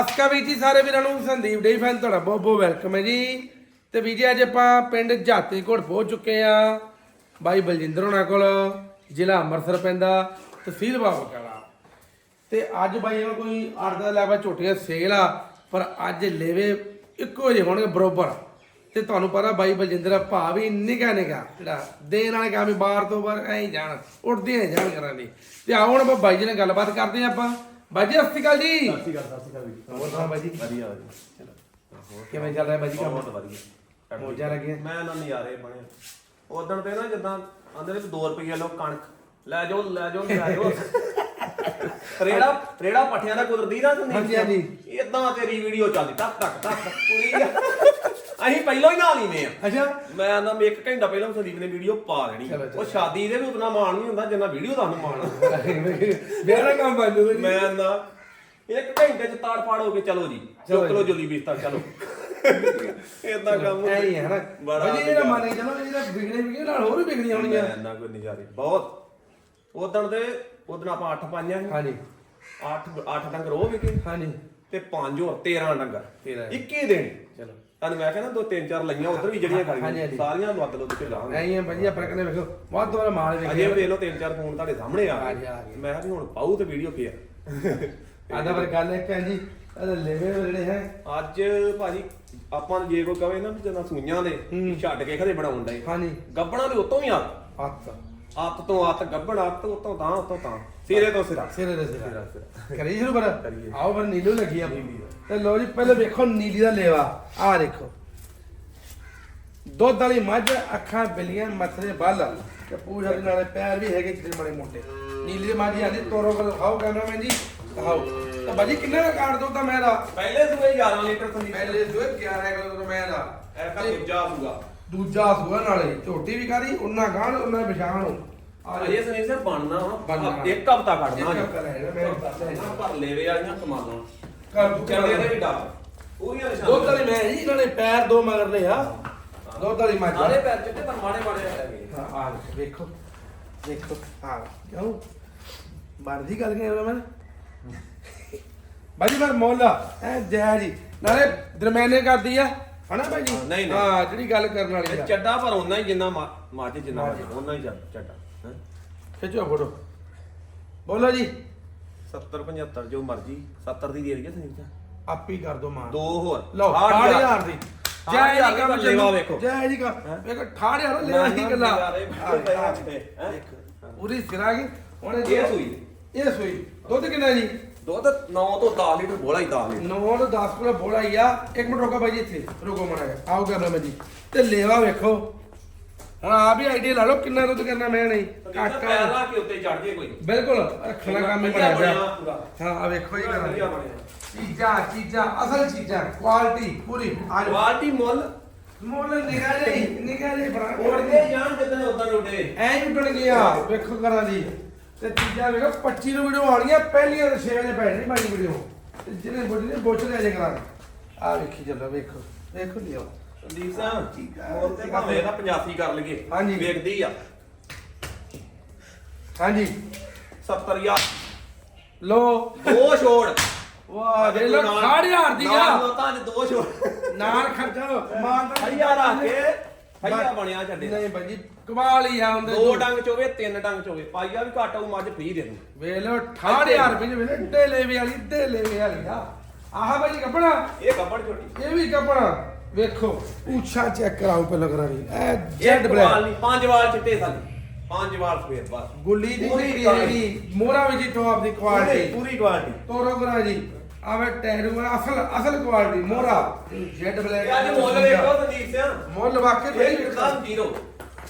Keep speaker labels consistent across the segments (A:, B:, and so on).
A: ਅਸਕਾ ਵੀ ਜੀ, ਸਾਰੇ ਵੀਰਾਂ ਨੂੰ ਸੰਦੀਪ ਡੇ ਫੈਨ, ਤੁਹਾਡਾ ਬਹੁਤ ਬਹੁਤ ਵੈਲਕਮ ਹੈ ਜੀ। ਤੇ ਵੀ ਜੀ, ਅੱਜ ਆਪਾਂ ਪਿੰਡ ਜਾਤੀ ਕੋਟ ਪਹੁੰਚ ਚੁੱਕੇ ਆ ਬਾਈ ਬਲਜਿੰਦਰ ਹੋਣਾ ਕੋਲ, ਜ਼ਿਲ੍ਹਾ ਅੰਮ੍ਰਿਤਸਰ ਪੈਂਦਾ, ਤਹਿਸੀਲ ਬਾਬਕਲਾ ਤੇ ਅੱਜ ਬਾਈ ਇਹਨਾਂ ਕੋਈ 8 ਲੈਵਾ ਝੋਟੀਆਂ ਸੇਲ ਆ, ਪਰ ਅੱਜ ਲੈਵੇ ਇੱਕੋ ਜਿਹੇ ਹੋਣਗੇ ਬਰੋਬਰ। ਤੇ ਤੁਹਾਨੂੰ ਪਤਾ ਬਾਈ ਬਲਜਿੰਦਰ ਦਾ ਭਾ ਵੀ ਨਿਕਾ ਨਿਕਾ, ਜਿਹੜਾ ਦੇਣ ਵਾਲੇ ਕੰਮ ਵੀ ਬਾਹਰ ਤੋਂ ਬਾਹਰ ਐਂ ਜਾਣ ਉੱਡਦੀਆਂ ਹੀ ਜਾਣ ਕਰਾਂ ਦੀ। ਤੇ ਆਓ ਹੁਣ ਆਪਾਂ ਬਾਈ ਜੀ ਨਾਲ ਗੱਲਬਾਤ ਕਰਦੇ ਹਾਂ ਆਪਾਂ। ਬਾਈ ਜੀ ਸਤਿ ਸ਼੍ਰੀ ਅਕਾਲ ਜੀ।
B: ਸਤਿ ਸ਼੍ਰੀ ਅਕਾਲ ਸਤਿ ਸ਼੍ਰੀ ਅਕਾਲ ਵੀਰ
A: ਹੋਰ ਸੁਣਾ ਬਾਈ ਜੀ
B: ਵਧੀਆ। ਵਧੀਆ
A: ਕਿਵੇਂ ਚੱਲ ਰਿਹਾ ਬਾਈ ਜੀ ਕੰਮ?
B: ਬਹੁਤ ਵਧੀਆ।
A: ਮੌਜਾਂ ਲੱਗੀਆਂ
B: ਮੈਂ ਨਾ ਨਜ਼ਾਰੇ ਬਣੇ। ਉਦੋਂ ਤੇ ਨਾ ਜਿੱਦਾਂ ਆਂਦੇ ਵਿੱਚ 2 ਰੁਪਏ ਲੋ ਕਣਕ। ਲੈ ਜਾਓ ਲੈ ਜਾਓ ਲੈ ਜਾਓ। ਰੇੜਾ ਰੇੜਾ ਪੱਠਿਆਂ ਦਾ ਕੁਦਰਦੀ ਨਾ ਸੰਦੀਪ।
A: ਹਾਂਜੀ, ਹਾਂਜੀ।
B: ਇਦਾਂ ਤੇਰੀ ਵੀਡੀਓ ਚੱਲਦੀ ਟਕ ਟਕ ਟਕ ਟਕ ਪੂਰੀ। ਅਸੀਂ ਪਹਿਲਾਂ ਹੀ ਨੇ ਆ।
A: ਅੱਛਾ।
B: ਮੈਂ ਨਾ ਇੱਕ ਘੰਟਾ ਪਹਿਲਾਂ ਸੰਦੀਪ ਨੇ ਵੀਡੀਓ ਪਾ ਦੇਣੀ।
A: ਚਲੋ, ਚਲੋ।
B: ਉਹ ਸ਼ਾਦੀ ਦੇ ਵੀ ਉਤਨਾ ਮਾਣ ਨਹੀਂ ਹੁੰਦਾ ਜਿੰਨਾ ਵੀਡੀਓ ਦਾ ਨੂੰ ਮਾਣ ਹੁੰਦਾ।
A: ਮੇਰਾ ਕੰਮ ਬਣ ਜੂਗਾ ਜੀ।
B: ਮੈਂ ਨਾ ਇੱਕ ਘੰਟੇ ਚ ਤਾੜ ਪਾੜ ਹੋ ਕੇ ਚਲੋ ਜੀ।
A: ਚਲੋ
B: ਚੁੱਕ ਲੋ ਜੁਲੀ ਬਿਸਤਰ ਚਲੋ। ਇਦਾਂ ਕੰਮ
A: ਐ ਹੀ ਹੈ ਨਾ।
B: ਬੜਾ
A: ਬਾਈ ਜੀ ਇਹਦਾ ਮੰਨ ਚਲੋ ਇਹਦਾ ਵਿਗੜੇ ਵਿਗੜੇ ਨਾਲ ਹੋਰ ਵੀ ਵਿਗੜੀਆਂ ਹੋਣਗੀਆਂ।
B: ਮੈਂ ਨਾ ਕੋਈ ਨਜ਼ਾਰੇ। ਬਹੁਤ। ਉਦੋਂ ਦੇ ਉਦੋਂ ਆਪਾਂ 8 ਪਾਈਆਂ
A: ਹਾਂਜੀ।
B: 8 8 ਡੰਗਰ ਉਹ ਵਿਕੇ।
A: ਹਾਂਜੀ।
B: ਤੇ 5 ਹੋਰ 13 ਡੰਗਰ।
A: ਤੇਰਾਂ।
B: 21 ਦਿਨ।
A: ਚਲੋ।
B: ਤੁਹਾਨੂੰ ਮੈਂ ਕਹਿੰਦਾ ਦੋ ਤਿੰਨ ਚਾਰ ਲਈਆਂ ਉਧਰ ਵੀ ਜਿਹੜੀਆਂ
A: ਹਾਂਜੀ,
B: ਖੜੀਆਂ
A: ਹਾਂਜੀ।
B: ਸਾਰੀਆਂ ਲੁੱਦ ਕੇ ਲਾਵਾਂਗੇ।
A: ਐ ਜੀ ਆਪਣੇ ਕਨੇ ਵੇਖੋ ਬਹੁਤ ਤੋਂ ਮਾਲ
B: ਅਜੇ ਵੇਖ ਲਓ ਤਿੰਨ ਚਾਰ ਫੋਨ ਤੁਹਾਡੇ ਸਾਹਮਣੇ ਆ। ਗਏ। ਮੈਂ ਕਿਹਾ ਵੀ ਹੁਣ ਪਾਉ ਤੇ ਵੀਡੀਓ ਫੇਰ।
A: ਆਦਾ ਪਰ ਗੱਲ ਇੱਕ ਹੈ ਜੀ ਇਹਦੇ ਲੈਵੇ ਜਿਹੜੇ ਹੈ।
B: ਅੱਜ ਭਾਜੀ ਆਪਾਂ ਨੂੰ ਜੇ ਕੋਈ ਕਵੇ ਨਾ ਵੀ ਜਦੋਂ ਸੂਈਆਂ ਦੇ ਵੀ ਛੱਡ ਕੇ ਖਦੇ ਬਣਾਉਣ ਦੇ
A: ਹਾਂਜੀ।
B: ਗੱਬਣਾ ਦੇ ਉਤੋਂ ਹੀ ਆ।
A: ਹੱਥ
B: ਅੱਤ ਤੋਂ ਅੱਤ ਗੱਬਣ ਅੱਤ ਉਤੋਂ ਤਾਂ ਉਤੋਂ ਤਾਂ। ਸਿਰੇ ਤੋਂ ਸਿਰਾ।
A: ਸਿਰੇ ਦੇ
B: ਸਿਰਾ।
A: ਸਿਰੇ
B: ਸਿਰਾ।
A: ਕਰੀ ਸ਼ੁਰੂ ਕਰ
B: ਕਰੀਏ।
A: ਆਓ ਫਿਰ ਨੀਲੂ ਲੱਗੀ ਆ।
B: ਦਾ।
A: ਤੇ ਲੋ ਜੀ ਪਹਿਲੇ ਵੇਖੋ ਨੀਲੀ ਦਾ ਲੇਵਾ। ਆ ਦੇਖੋ। ਦੁੱਧ ਵਾਲੀ ਮੱਝ ਅੱਖਾਂ ਬਿਲੀਆਂ ਮੱਥਰੇ ਬੱਲ। ਤੇ ਪੂਛ ਵਾਲੇ ਨਾਲੇ ਪੈਰ ਵੀ ਹੈਗੇ ਜਿਹੜੇ ਮਾੜੇ ਮੋਟੇ। ਨੀਲੀ ਦੀ ਮੱਝ ਆਂਦੀ ਤੋਰੋ ਕਰ ਦਿਖਾਓ ਕੈਮਰਾਮੈਨ ਜੀ। ਦਿਖਾਓ। ਤਾਂ ਬਾਜੀ ਕਿੰਨੇ ਦਾ ਕਾਰਡ ਦੋ ਤਾਂ ਮੈਂ ਦਾ
B: ਪਹਿਲੇ ਸੂਏ 11 ਲੀਟਰ ਸੰਦੀਪ
A: ਪਹਿਲੇ ਜੋ 11 ਕਿਲੋ ਤੋਂ ਮੈਂ ਦਾ
B: ਐਸਾ ਦੂਜਾ ਸੂਗਾ
A: ਦੂਜਾ ਸੂਆ ਨਾਲੇ ਝੋਟੀ ਵੀ ਕਰੀ ਉਹਨਾਂ ਗਾਣ ਉਹਨਾਂ ਵਿਛਾਣ ਨੂੰ ਆ
B: ਅਜੇ ਸੰਦੀਪ ਸਰ ਬਣਨਾ
A: ਬਣਨਾ।
B: ਇੱਕ ਹਫਤਾ ਕੱਢਣਾ
A: ਇੱਕ ਹਫ਼ਤਾ ਰਹਿਣਾ, ਮੈਂ ਦੱਸ ਰਿਹਾ।
B: ਇਹਨਾਂ ਪਰ ਲੇਵੇ ਵਾਲੀਆਂ ਕਮਾਲਾਂ
A: ਕਰ ਦੂ
B: ਚੰਡੇ ਦੇ ਵੀ ਡਰ ਪੂਰੀਆਂ
A: ਦੁੱਧ ਵਾਲੀ ਮੈਂ ਜੀ ਇਹਨਾਂ ਨੇ ਪੈਰ ਦੋ ਮਗਰ ਲਏ ਆ। ਦੁੱਧ ਵਾਲੀ ਮੱਝ
B: ਸਾਰੇ ਪੈਰ ਚਿੱਟੇ ਪਰ ਮਾੜੇ ਮਾੜੇ ਹੈਗੇ
A: ਹਾਂ, ਆ ਵੇਖੋ ਵੇਖੋ ਕਿਉਂ? ਬਣਦੀ ਗੱਲ ਕਿ ਮੈਂ। ਬਾਜੀ ਪਰ ਮੌਲਾ ਐ ਜੈ ਜੀ ਨਾਲੇ ਦਰਮਿਆਨੇ ਕਰਦੀ ਆ। ਹਨਾ ਭਾਈ ਜੀ?
B: ਹਾਂ, ਨਹੀਂ, ਨਹੀਂ।
A: ਹਾਂ ਜਿਹੜੀ ਗੱਲ ਕਰਨ ਵਾਲੀ
B: ਇਹ
A: ਆ
B: ਚੱਡਾ ਪਰ ਉਹਨਾਂ ਹੀ ਜਿੰਨਾ ਮਾ- ਮੱਝ ਜਿੰਨਾ
A: ਮੱਝ।
B: ਉਹਨਾਂ ਹੀ ਚੱਡ- ਚੱਡਾ ਹੈਂ।
A: ਖਿੱਚੋ ਫੋਟੋ। ਬੋਲੋ ਜੀ।
B: 70 75 ਜੋ ਮਰਜ਼ੀ 70 ਦੀ ਦੇ ਦਈਏ ਸੰਦੀਪ ਜੀ
A: ਆਪੀ ਕਰ ਦੋ ਮਾਂ
B: ਦੋ ਹੋਰ।
A: ਲਓ 6000 ਦੀ। ਜੈ ਜੀ
B: ਦੀ
A: ਕੰਮ
B: ਪਰ ਲੇਵਾ
A: ਚੱਲੂ।
B: ਵੇਖੋ।
A: ਜੈ ਜੀ ਕਾ ਵੇਖੋ 6000 ਲੈ ਆਹੀ ਗੱਲਾਂ।
B: ਹੈਂ?
A: ਪੂਰੀ ਸਿਰਾ ਗਈ। ਉਹਨੇ
B: ਇਹ ਸੂਈ।
A: ਇਹ ਸੂਈ। ਦੁੱਧ ਕਿੰਨਾ ਜੀ?
B: ਦੁੱਧ 9 ਤੋਂ 10 ਲੀਟਰ ਬੋਲਾ ਹੀ 10 ਲੀਟਰ।
A: ਨੌ ਤੋਂ 10 ਕਿਲੋ ਬੋਲਾ ਹੀ ਆ। ਇੱਕ ਮਿੰਟ ਰੁਕੋ ਬਾਈ ਜੀ ਇੱਥੇ। ਰੁਕੋ ਮੜਾ ਆਓ ਕਰਨਾ ਮੈਂ ਜੀ। ਤੇ ਲੇਵਾ ਵੇਖੋ। ਹੁਣ ਆ ਵੀ ਆਈਡੀਆ ਲਾ ਲਓ ਕਿੰਨਾ ਦੁੱਧ ਕਰਨਾ ਮੈਂ ਨਹੀਂ। ਕਾਕਾ।
B: ਲਾ ਕੇ ਉੱਤੇ ਚੜ ਜੇ ਕੋਈ।
A: ਬਿਲਕੁਲ ਰੱਖਣਾ ਕੰਮ ਹੀ ਬਣਿਆ
B: ਪੂਰਾ।
A: ਹਾਂ ਆ ਵੇਖੋ ਜੀ
B: ਵਧੀਆ
A: ਕਰਾਂ
B: ਬਣਿਆ।
A: ਚੀਜ਼ਾਂ ਚੀਜ਼ਾਂ ਅਸਲ ਚੀਜ਼ਾਂ ਕੁਆਲਿਟੀ ਪੂਰੀ। ਆ ਜਾਓ।
B: ਕੁਆਲਿਟੀ ਮੁੱਲ।
A: ਮੁੱਲ ਨਿਗਾਹ ਜਿਹੀ ਨਿਗਾਹ ਜਿਹੀ ਬਣਾ
B: ਉੜਦੇ ਜਾਣ ਜਿੱਦਾਂ ਉਦਾਂ ਉੱਡੇ।
A: ਐ ਉੱਡਣ ਗਿਆ। ਵੇਖੋ ਕਰਾਂ ਦੀ ਤੇ ਚੀਜ਼ਾਂ ਵੇਖੋ 25 ਨੂੰ ਵੀਡੀਓ ਆਣੀਆਂ ਪਹਿਲੀਆਂ 6 ਵਜੇ ਪੈ ਜਾਣੀ ਮਾੜੀ ਵੀਡੀਓ ਤੇ ਜਿਹਨੇ ਬੁੱਢੀ ਨੇ ਬੋਚ ਲੈ ਜੇ ਕਰਾਂ ਆ ਵੇਖੀ ਚੱਲੋ ਵੇਖੋ ਵੇਖੋ ਲਿਓ।
B: ਸੰਦੀਪ ਸਾਹਿਬ
A: ਠੀਕ ਆ।
B: ਮੁੱਲ ਤੇ ਭਾਵੇਂ ਇਹਦਾ 85 ਕਰ ਲਈਏ
A: ਹਾਂਜੀ।
B: ਵੇਖਦੀ ਆ।
A: ਹਾਂਜੀ।
B: 70000
A: ਲੋ
B: ਦੋ ਛੋੜ।
A: ਵਾਹ ਦੇ ਲੋ 6000 ਦੀ ਆ।
B: ਦੋ ਛੋੜ।
A: ਨਾਲ ਖਰਚਾ ਮਾਨ ਤਾਂ
B: ਹਜ਼ਾਰ ਆ ਕੇ ਹਜ਼ਾਰ ਬਣਿਆ ਛੱਡੇ
A: ਨਹੀਂ ਭਾਜੀ ਕਮਾਲ ਹੀ ਆ ਹੁੰਦੇ
B: ਦੋ ਡੰਗ ਚੋਵੇ ਤਿੰਨ ਡੰਗ ਚੋਵੇ। ਪਾਈਆ ਵੀ ਘੱਟ ਆਊ ਮੱਝ ਫ੍ਰੀ ਦੇ ਦੂੰ
A: ਵੇ ਲੋ 6000 ਰੁਪਏ ਵੇਲੇ ਡੇ ਲੈਵੇ ਵਾਲੀ ਡੇ ਲੈਵੇ ਵਾਲੀ ਆ। ਆਹ ਭਾਜੀ ਕੱਪੜਾ।
B: ਇਹ ਕੱਪੜ ਛੋਟੀ।
A: ਇਹ ਵੀ ਕੱਪੜਾ। ਵੇਖੋ ਉੱਚਾ ਚੈੱਕ ਕਰਾਓ ਪਹਿਲਾਂ ਕਰਾਣੀ ਐ ਜੈਡ ਬਲੈਕ
B: ਨਹੀਂ ਪੰਜ ਵਾਲ ਚਿੱਟੇ ਸਾਲੀ ਪੰਜ ਵਾਲ ਸਵੇਰ ਬਸ।
A: ਗੁੱਲੀ ਦੀ
B: ਪੂਰੀ quality।
A: ਜਿਹੜੀ ਮੋਹਰਾ ਵਿੱਚ ਹੀ ਟੌਪ ਦੀ
B: ਪੂਰੀ
A: ਕੁਆਲਿਟੀ
B: ਪੂਰੀ ਕੁਆਲਿਟੀ
A: ਤੋਰੋ ਕਰਾ ਜੀ। ਆਵੇ ਟੈਰੂ ਆ, ਅਸਲ ਅਸਲ ਕੁਆਲਿਟੀ ਮੋਹਰਾ। ਜੈਡ ਬਲੈਕ
B: ਅੱਜ ਮੁੱਲ ਵੇਖੋ ਸੰਦੀਪ ਸਿੰਘ।
A: ਮੁੱਲ
B: ਇਹ
A: ਬਈ
B: ਇੱਕਦਮ ਜ਼ੀਰੋ।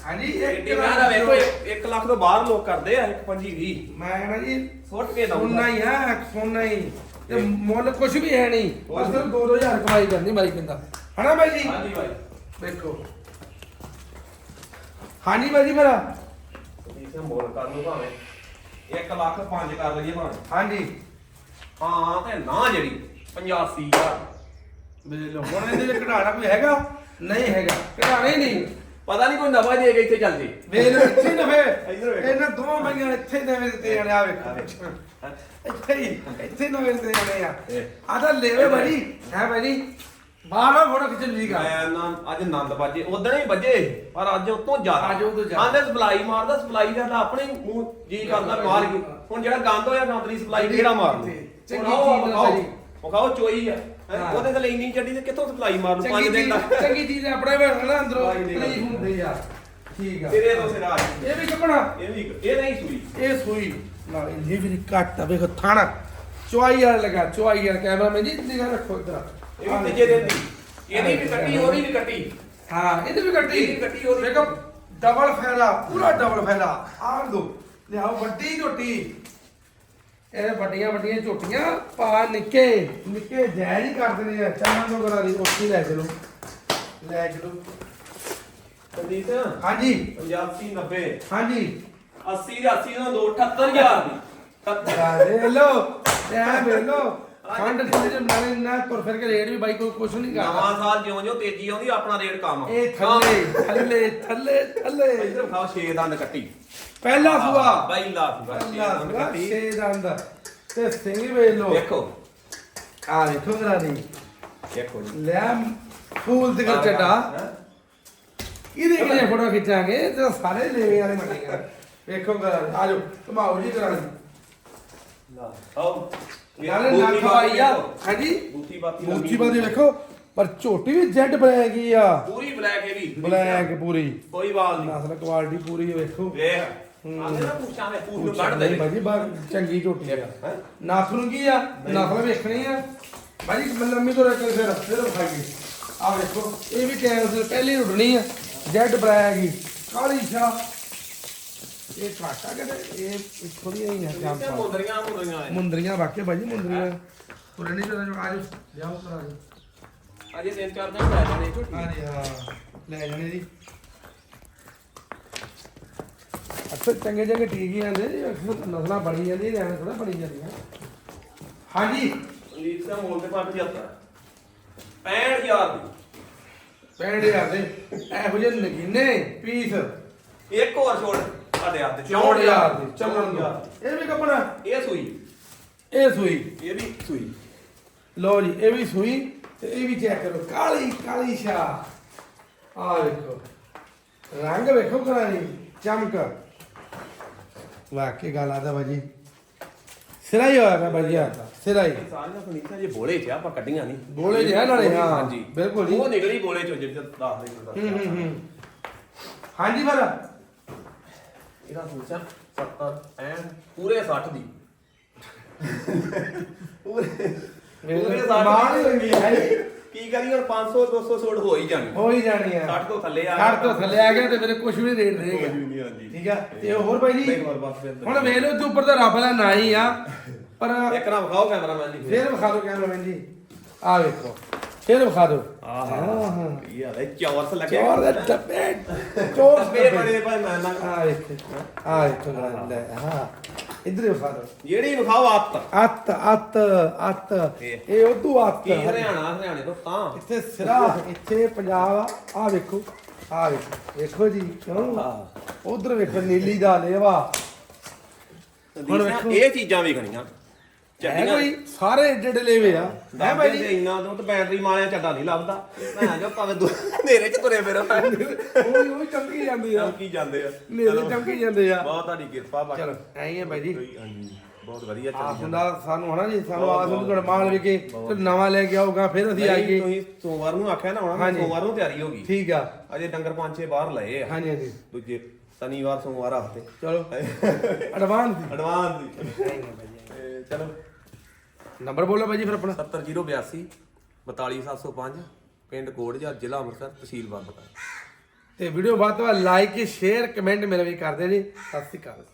A: ਹਾਂਜੀ
B: ਏਡੀ ਮੈਂ ਦਾ ਵੇਖੋ 1 ਲੱਖ ਤੋਂ ਬਾਹਰ ਲੋਕ ਕਰਦੇ ਆ 1.25 20
A: ਮੈਂ ਕਹਿੰਦਾ ਜੀ
B: ਸੁੱਟ ਕੇ
A: ਸੋਨਾ
B: ਦਊਂਗਾ
A: ਹੀ ਹੈ ਸੋਨਾ ਹੀ। ਤੇ ਮੁੱਲ ਕੁਝ ਵੀ ਹੈ ਨਹੀਂ। ਬਸ 2-2000 ਕਮਾਈ ਕਰਨੀ ਬਾਈ ਕਹਿੰਦਾ। ਹਨਾ ਬਾਈ ਜੀ?
B: ਹਾਂਜੀ ਭਾਈ
A: ਵੇਖੋ ਹਾਂਜੀ ਬਾਈ ਜੀ ਮੇਰਾ।
B: ਸੰਦੀਪ ਸਿੰਘ ਮੁੱਲ ਕਰ ਲੂ ਭਾਵੇਂ। 1 ਲੱਖ 5 ਕਰ ਲਈਏ ਭਾਵੇਂ।
A: ਹਾਂਜੀ।
B: ਹਾਂ ਤੇ ਨਾ ਜਿਹੜੀ 85000
A: ਵੇਖ ਲਓ ਹੁਣ ਇਹਦੇ ਵਿੱਚ ਘਟਾਣਾ ਕੋਈ ਹੈਗਾ? ਨਹੀਂ ਹੈਗਾ। ਘਟਾਣਾ ਹੀ ਨਹੀਂ।
B: ਪਤਾ ਨਹੀਂ ਕੋਈ ਨਵਾਂ ਜੇ ਇੱਥੇ ਚੱਲ ਜੇ।
A: ਵੇਲ ਇੱਥੇ ਨਫੇ
B: ਇੱਧਰ ਵੇਖ।
A: ਇਹਨਾਂ ਦੋ ਮਈਆਂ ਇੱਥੇ ਨਵੇਂ ਦਿੱਤੇ ਜਾਣੇ ਆ ਵੇਖੋ। ਇੱਥੇ ਹੀ ਇੱਥੇ ਨਵੇਂ ਦਿੱਤੇ ਜਾਣੇ ਆ।
B: ਇਹ।
A: ਆ ਤਾਂ ਲੈਵੇ ਬੜੀ ਹੈ ਬੜੀ ਬਾਹਰ ਫੋਟੋ ਖਿੱਚ ਲੀਗਾ
B: ਮੈਂ ਨਾ ਅੱਜ ਆਨੰਦ ਬਾਜੇ ਉਦੋਂ ਹੀ ਵੱਜੇ ਪਰ ਅੱਜ ਉਤੋਂ ਜ਼ਿਆਦਾ।
A: ਅੱਜ ਉਹ ਤੋਂ ਜ਼ਿਆਦਾ।
B: ਆਂਦੇ ਸਪਲਾਈ ਮਾਰਦਾ ਸਪਲਾਈ ਦਾ ਤਾਂ ਆਪਣੇ ਮੂੰਹ ਜੀ ਕਰਦਾ ਮਾਰ ਕੇ। ਹੁਣ ਜਿਹੜਾ ਗੰਦ ਹੋਇਆ ਗੰਦ ਦੀ ਸਪਲਾਈ ਕਿਹੜਾ ਮਾਰਨੀ
A: ਚੰਗੀ ਚੀਜ਼ ਨਾਲ
B: ਵਿਖਾਓ।
A: ਸਹੀ।
B: ਵਿਖਾਓ ਚੋਈ ਆ। ਹੈਂ,
A: ਹਾਂ।
B: ਉਹਦੇ ਥੱਲੇ ਇੰਨੀ ਚੱਡੀ ਤੇ ਕਿੱਥੋਂ ਸਪਲਾਈ ਮਾਰ ਲੂ
A: ਚੰਗੀ
B: 5 ਦਿਨ ਦਾ?
A: ਚੀਜ਼ ਚੰਗੀ ਚੀਜ਼ ਆਪਣੇ ਵੇਖ ਨਾ ਅੰਦਰੋਂ
B: ਭਾਈ ਨਹੀਂ
A: ਪਲੀ ਹੁੰਦੀ ਆ। ਠੀਕ ਆ।
B: ਸਿਰੇ ਤੋਂ ਸਿਰਾ
A: ਇਹ ਵੀ ਕੱਪੜਾ
B: ਇਹ ਵੀ ਇਹ ਨਹੀਂ ਸੂਈ।
A: ਇਹ ਸੂਈ। ਨਾਲ ਇਹ ਵੀ ਘੱਟ ਆ ਵੇਖੋ ਥਾਣਾ। ਚੁਆਈ ਵਾਲਾ ਲਗਾ ਚੁਆਈ ਵਾਲਾ ਕੈਮਰਾ ਮੈਂ ਜੀ ਨਿਗਾਹ ਰੱਖੋ ਇਧਰ।
B: ਇਹ ਵੀ ਤੀਜੇ ਦਿਨ ਦੀ। ਇਹਦੀ ਵੀ ਕੱਟੀ ਉਹਦੀ ਵੀ ਕੱਟੀ।
A: ਹਾਂ ਇਹਦੇ ਵੀ ਕੱਟੀ।
B: ਇਹਦੀ ਕੱਟੀ ਉਹਦੀ-
A: ਵੇਖੋ ਡਬਲ ਫੈਲਾ ਪੂਰਾ ਡਬਲ ਫੈਲਾ ਆਹ ਦੋ ਲਿਆਓ ਵੱਡੀ ਝੋਟੀ। ਇਹ ਵੱਡੀਆਂ ਵੱਡੀਆਂ ਝੋਟੀਆਂ ਪਾ ਨਿੱਕੇ। ਨਿੱਕੇ ਜਾਇਜ਼ ਹੀ ਕਰਦੇ ਨੇ ਯਾਰ ਚੱਲਣ ਤੋਂ ਕਰਾ ਦੀ ਉੱਥੇ ਲੈ ਚਲੋ। ਲੈ ਚਲੋ।
B: ਸੰਦੀਪ
A: ਹਾਂਜੀ।
B: 85 90
A: ਹਾਂਜੀ।
B: 80 ਦੇ 80 ਦਾ 78000 ਦੀ। 77
A: ਵੇ ਲੋ ਐ ਵੇ ਲੋ ਖੰਡ ਥੱਲੇ ਜੇ ਨਾਲੇ ਨਾ ਤੁਰ ਫਿਰ ਕੇ ਰੇਟ ਵੀ ਬਾਈ ਕੋਈ ਕੁਛ ਨਹੀਂ ਕਰਦਾ।
B: ਨਵਾਂ ਸਾਲ ਜਿਉਂ ਜਿਉਂ ਤੇਜ਼ੀ ਆਉਂਦੀ ਆਪਣਾ ਰੇਟ ਕੰਮ
A: ਇਹ ਥੱਲੇ ਥੱਲੇ ਥੱਲੇ ਥੱਲੇ।
B: ਇਧਰ ਖਾਓ 6 ਦੰਦ ਕੱਟੀ।
A: ਪਹਿਲਾ ਸੁਆ।
B: ਬਾਈ ਲੱਖ
A: ਪਹਿਲਾ ਸੁਆ ਛੇ ਦੰਦ। ਤੇ ਸਿੰਘ ਵੇ ਲੋ
B: ਦੇਖੋ।
A: ਆ ਵੇਖੋ ਮੇਰਾ ਦੀ।
B: ਦੇਖੋ ਜੀ।
A: ਲੈ ਫੂਲ ਤੇ ਚੱਡਾ ਇਹਦੇ ਕਿਹਨੇ ਫੋਟੋ ਖਿੱਚਾਂਗੇ? ਤਾਂ ਸਾਰੇ ਲੈਵੇ ਵਾਲੇ ਵੇਖੋ ਕਰਾਂ ਆ ਜਾਓ ਘਮਾਓ ਜੀ ਕਰਾਂ
B: ਆਓ।
A: ਨਾਲੇ ਨਾ ਖਵਾਈ ਆ। ਹਾਂਜੀ?
B: ਬੂਥੀ ਬਾਤੀ
A: ਮੂਚੀ ਬਾਦੀ ਵੇਖੋ। ਪਰ ਝੋਟੀ ਵੀ ਜੈਡ ਬਲੈਕ ਹੀ ਆ।
B: ਪੂਰੀ ਬਲੈਕ ਹੈ ਵੀ
A: ਬਲੈਕ ਪੂਰੀ।
B: ਕੋਈ ਵਾਲ ਨਹੀਂ।
A: ਨਸਲ ਕੁਆਲਿਟੀ ਪੂਰੀ ਵੇਖੋ।
B: ਵੇਖ। ਆਂਦੇ ਨਾ ਪੁੱਛਾਂ ਦੇ ਪੂਛ ਨੂੰ ਕੱਢ ਦੇ
A: ਭਾਜੀ ਬਾ ਚੰਗੀ ਝੋਟੀ ਆ।
B: ਹੈਂ?
A: ਨਸਲ ਕੀ ਆ? ਨਸਲ ਵੇਖਣੀ ਆ। ਭਾਜੀ ਲੰਮੀ ਤੋਂ ਰੱਖ ਫਿਰ ਫਿਰ ਖਾਈਏ ਆ ਵੇਖੋ ਇਹ ਵੀ ਟਾਈਮ ਸਿਰ ਪਹਿਲੀ ਉੱਡਣੀ ਆ। ਜੈਡ ਬਲੈਕ ਹੀ ਕਾਲੀ ਸ਼ਾ ਇਹ ਘਾਟਾ ਕਿਤੇ ਇਹ ਇੱਥੋਂ ਦੀ ਹੀ ਆ
B: ਇਹ
A: ਚਾਂਪਾ
B: ਮੁੰਦਰੀਆਂ ਮੁੰਦਰੀਆਂ ਐ।
A: ਮੁੰਦਰੀਆਂ ਵਾਕਿਆ ਭਾਜੀ ਮੁੰਦਰੀਆਂ। ਪੁਰਾਣੀ ਜਦੋਂ ਆ ਜਾਓ। ਲਿਆਓ ਕਰਾ ਦਿਓ
B: ਅਜੇ ਤਿੰਨ ਚਾਰ ਦਿਨ ਪੈ ਜਾਣੇ ਝੋਟੀ।
A: ਹਾਂ। ਲੈ ਜਾਣੇ ਜੀ। ਅੱਛਾ ਚੰਗੇ ਚੰਗੇ ਠੀਕ ਹੀ ਆਂਦੇ ਜੀ ਅਕਸਰ ਨਸਲਾਂ ਬਣੀ ਜਾਂਦੀਆਂ ਨੇ ਐਵੇਂ ਥੋੜਾ ਬਣੀ ਜਾਂਦੀਆਂ। ਹਾਂਜੀ।
B: ਲੀਡ ਦਾ ਮੋਲ ਤੇ 5000 65000 ਦੀ।
A: 65000 ਦੇ। ਇਹੋ ਜਿਹੇ ਨਗੀਨੇ ਪੀਸ।
B: ਇੱਕ ਹੋਰ ਛੋੜ ਸਾਡੇ ਹੱਥ
A: 64000 ਦੇ ਚੱਲਣ ਦੋ। ਇਹ ਵੀ ਕੱਪੜਾ?
B: ਇਹ ਸੂਈ।
A: ਇਹ ਸੂਈ।
B: ਇਹ ਵੀ ਸੂਈ।
A: ਲਓ ਜੀ ਇਹ ਵੀ ਸੂਈ ਤੇ ਇਹ ਵੀ ਚੈੱਕ ਕਰੋ। ਕਾਲੀ ਕਾਲੀ ਸ਼ਾ ਆ ਵੇਖੋ। ਰੰਗ ਵੇਖੋ ਕਰਾਣੀ ਚਮਕ। ਵਾਕਈ ਗੱਲ ਆਦਾ ਬਾਜੀ? ਸਿਰਾ ਹੀ ਹੋਇਆ ਪਿਆ ਬਾਜੀ ਆ ਸਿਰਾ ਹੀ।
B: ਸਾਰੀਆਂ ਸੁਨੀਤਾਂ ਜੇ ਬੋਲੇ ਚ ਆ, ਆਪਾਂ ਕੱਢੀਆਂ ਨਹੀਂ।
A: ਬੋਲੇ ਆ ਨਾਲੇ, ਹਾਂ,
B: ਹਾਂਜੀ।
A: ਬਿਲਕੁਲ ਜੀ।
B: ਉਹ ਨਿਕਲੀ ਬੋਲੇ ਚੋਂ ਜਿਹੜੇ ਦੱਸ ਦੇ
A: ਹੂੰ ਹੂੰ ਹੂੰ। ਹਾਂਜੀ ਫਿਰ।
B: ਇਹਦਾ ਸੋਚਿਆ 70 ਐਨ ਪੂਰੇ 60 ਦੀ। ਪੂਰੇ ਪੂਰੇ 60
A: ਮਾਣ ਹੀ ਹੋਈ ਹੈ। ਜੀ।
B: ਕੀ ਕਰੀ ਹੁਣ 500 200 ਸੋੜ ਹੋ ਹੀ ਜਾਣੀ।
A: ਹੋ ਹੀ ਜਾਣੀ ਆ।
B: 60 ਤੋਂ ਥੱਲੇ ਆ
A: 60 ਤੋਂ ਥੱਲੇ ਆ ਗਿਆ ਤੇ ਮੇਰੇ ਕੁਝ ਵੀ ਨਹੀਂ ਰੇਟ ਰਹੇਗਾ ਠੀਕ ਆ? ਤੇ ਹੋਰ ਬਾਈ ਜੀ ਹੁਣ ਵੇਖ ਲਓ ਉੱਪਰ ਤਾਂ ਰੱਬ ਦਾ ਨਾਂ ਹੀ ਆ। ਪਰ
B: ਇੱਕ ਨਾ ਵਿਖਾਓ ਕੈਮਰਾਮੈਨ ਜੀ।
A: ਫੇਰ ਵਿਖਾ ਦਿਓ ਕੈਮਰਾਮੈਨ ਜੀ। ਆ ਵੇਖੋ। ਫੇਰ ਵਿਖਾ ਦਿਓ।
B: ਆਹਾ। ਇਹ ਆ
A: ਚੋਰ ਦਾ ਟੱਪੇ ਚੋਰ
B: ਟੱਪੇ ਬੜੇ ਭਾਈ ਮੈਂ ਨਾ
A: ਆ ਵੇਖੋ ਆ ਵੇਖੋ ਲੈ ਹਾਂ। ਇਧਰ ਹੀ ਵਿਖਾ ਦਿਓ।
B: ਜਿਹੜੀ ਵਿਖਾਓ ਆਤ
A: ਅੱਤ ਅੱਤ ਅੱਤ।
B: ਇਹ।
A: ਇਹ ਉਦੋਂ ਅੱਤ
B: ਕੀ ਹਰਿਆਣਾ ਹਰਿਆਣੇ ਤੋਂ ਤਾਂ।
A: ਇੱਥੇ ਸਿਰਾ ਇੱਥੇ ਪੰਜਾਬ ਆ। ਵੇਖੋ ਆ ਵੇਖੋ। ਵੇਖੋ ਜੀ ਕਿਉਂ? ਉਧਰ ਵੇਖੋ ਨੀਲੀ ਦਾ ਲੇਵਾ। ਹੁਣ ਵੇਖੋ।
B: ਇਹ ਚੀਜ਼ਾਂ ਵੇਖਣੀਆਂ।
A: ਹੈ ਕੋਈ? ਸਾਰੇ ਜਿਹੜੇ ਲੇਵੇ ਆ। ਹੈ ਭਾਈ ਜੀ?
B: ਇੰਨਾ ਦੁੱਧ ਬੈਟਰੀ ਮਾਲਿਆ ਚੱਡਾ ਨਹੀਂ ਲੱਭਦਾ। ਭੈਣ ਜੋ ਭਾਵੇਂ ਹਨੇਰੇ ਚ ਤੁਰੇ ਫਿਰੋ।
A: ਉਹ ਉਹ ਚਮਕੀ ਜਾਂਦੀ ਆ।
B: ਕੀ ਜਾਂਦੇ ਆ।
A: ਨੇਰੇ ਚਮਕੀ ਜਾਂਦੇ ਆ।
B: ਬਹੁਤ ਤੁਹਾਡੀ ਕਿਰਪਾ ਬਾਕੀ
A: ਚਲੋ ਐਂ ਹੀ ਆ ਬਾਈ ਜੀ।
B: ਬਹੁਤ ਵਧੀਆ ਚੱਲੀ
A: ਹੁੰਦਾ ਸਾਨੂੰ ਹਨਾ ਜੀ ਸਾਨੂੰ ਆਸ ਹੁੰਦੀ ਤੁਹਾਡਾ ਮਾਲ ਵਿਕੇ ਤੇ ਨਵਾਂ ਲੈ ਕੇ ਆਊਗਾ ਫਿਰ ਅਸੀਂ ਆਈਏ
B: ਤੁਸੀਂ ਸੋਮਵਾਰ ਨੂੰ ਆਖਿਆ ਨਾ ਆਉਣਾ। ਸੋਮਵਾਰ ਨੂੰ ਤਿਆਰੀ ਹੋ ਗਈ।
A: ਠੀਕ ਆ।
B: ਅਜੇ ਡੰਗਰ ਪੰਜ ਛੇ ਬਾਹਰ ਲਏ ਆ।
A: ਹਾਂਜੀ ਹਾਂਜੀ।
B: ਦੂਜੇ ਸ਼ਨੀਵਾਰ ਸੋਮਵਾਰ ਹਫ਼ਤੇ।
A: ਚਲੋ। ਐਡਵਾਂਸ
B: ਐਡਵਾਂਸ ਚਲੋ।
A: ਨੰਬਰ ਬੋਲੋ ਬਾਈ ਜੀ ਫਿਰ ਆਪਣਾ।
B: 70082 42705 ਪਿੰਡ ਕੋੜਜਾ ਜ਼ਿਲ੍ਹਾ ਅੰਮ੍ਰਿਤਸਰ ਤਹਿਸੀਲ ਬਾਬਾ।
A: ਤੇ ਵੀਡੀਓ ਬਾਅਦ ਤੋਂ ਲਾਈਕ ਸ਼ੇਅਰ ਕਮੈਂਟ ਮੇਰੇ ਵੀ ਕਰਦੇ ਜੀ। ਸਤਿ ਸ਼੍ਰੀ ਅਕਾਲ।